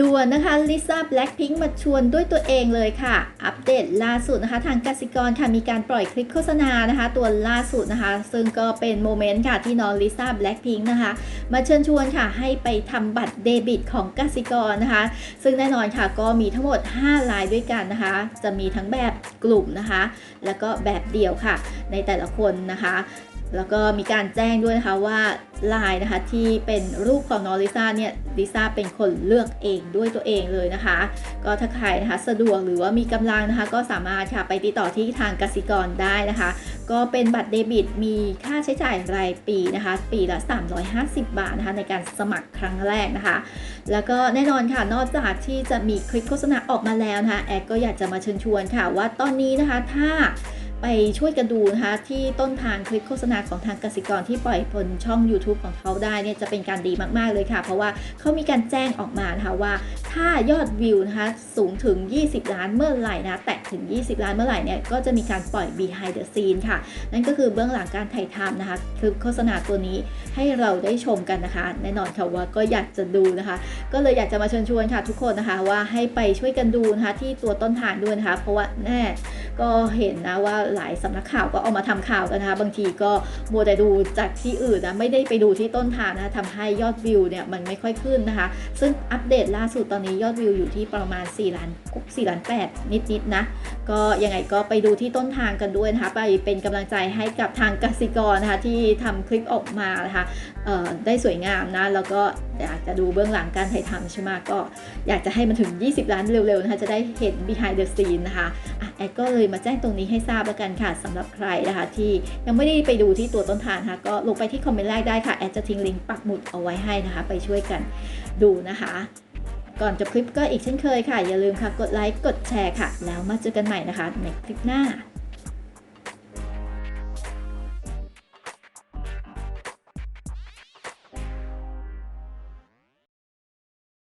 ด่วนนะคะลิซ่าแบล็คพิงค์มาชวนด้วยตัวเองเลยค่ะ อัปเดตล่าสุดนะคะทางกสิกรค่ะมีการปล่อยคลิปโฆษณานะคะ ตัวล่าสุดนะคะ ซึ่งก็เป็นโมเมนต์ค่ะที่น้องลิซ่าแบล็คพิงค์นะคะ มาเชิญชวนค่ะให้ไปทำบัตรเดบิตของกสิกรนะคะ ซึ่งแน่นอนค่ะก็มีทั้งหมด 5 ลายด้วยกันนะคะ จะมีทั้งแบบ กลุ่มนะคะ แล้วก็แบบเดี่ยวค่ะ ในแต่ละคนนะคะ แล้วก็มีการแจ้งด้วยนะคะว่าลายนะคะที่เป็นรูปของน้องลิซ่าเนี่ยลิซ่าเป็นคนเลือกเองด้วยตัวเองเลยนะคะ ก็ถ้าใครนะคะสะดวกหรือว่ามีกำลังนะคะ ก็สามารถค่ะไปติดต่อที่ทางกสิกรได้นะคะ ก็เป็นบัตรเดบิตมีค่าใช้จ่ายรายปีนะคะ ปีละ 350 บาทนะคะในการสมัครครั้งแรกนะคะ แล้วก็แน่นอนค่ะ นอกจากที่จะมีคลิปโฆษณาออกมาแล้วนะคะแอดก็อยากจะมาเชิญชวนค่ะว่าตอนนี้นะคะถ้า ไปช่วยกันดูนะคะที่ต้นทางคลิปโฆษณาของทางกสิกรที่ปล่อยบนช่อง YouTube ของเขาได้เนี่ยจะเป็นการดีมากๆเลยค่ะ เพราะว่าเขามีการแจ้งออกมานะคะว่า ถ้ายอดวิวนะคะสูงถึง 20 ล้านเมื่อไหร่นะแตะถึง 20 ล้านเมื่อไหร่เนี่ยก็จะมีการปล่อย behind the scene ค่ะ นั่นก็คือเบื้องหลังการถ่ายทำนะคะคลิปโฆษณาตัวนี้ให้เราได้ชมกันนะคะ แน่นอนค่ะว่าก็อยากจะดูนะคะ ก็เลยอยากจะมาเชิญชวนค่ะทุกคนนะคะว่าให้ไปช่วยกันดูนะคะที่ตัวต้นทางด้วยนะคะ เพราะว่าแน่ ก็เห็นนะว่าหลายสำนักข่าวก็เอามาทำข่าวกันนะคะ บางทีก็มัวแต่ดูจากที่อื่นนะไม่ได้ไปดูที่ต้นทางนะคะทำให้ยอดวิวเนี่ยมันไม่ค่อยขึ้นนะคะ ซึ่งอัปเดตล่าสุดตอนนี้ยอดวิวอยู่ที่ประมาณ4ล้าน4ล้าน8นิดๆนะก็ยังไงก็ไปดูที่ต้นทางกันด้วยนะคะไปเป็นกำลังใจให้กับทางกสิกรนะคะที่ทำคลิปออกมานะคะเอ่อได้สวยงามนะแล้วก็ อยากจะดูเบื้องหลังการถ่ายทำใช่ไหมก็อยากจะให้มันถึง 20 ล้านเร็วๆนะคะจะได้เห็น behind the scene นะคะแอดก็เลยมาแจ้งตรงนี้ให้ทราบแล้วกันค่ะสำหรับใครนะคะ ที่ยังไม่ได้ไปดูที่ตัวต้นทางนะคะก็ลงไปที่คอมเมนต์แรกได้ค่ะแอดจะทิ้งลิงก์ปักหมุดเอาไว้ให้นะคะ ไปช่วยกันดูนะคะ ก่อนจบคลิปก็อีกเช่นเคยค่ะ อย่าลืมค่ะกดไลค์กดแชร์ค่ะ แล้วมาเจอกันใหม่นะคะในคลิปหน้า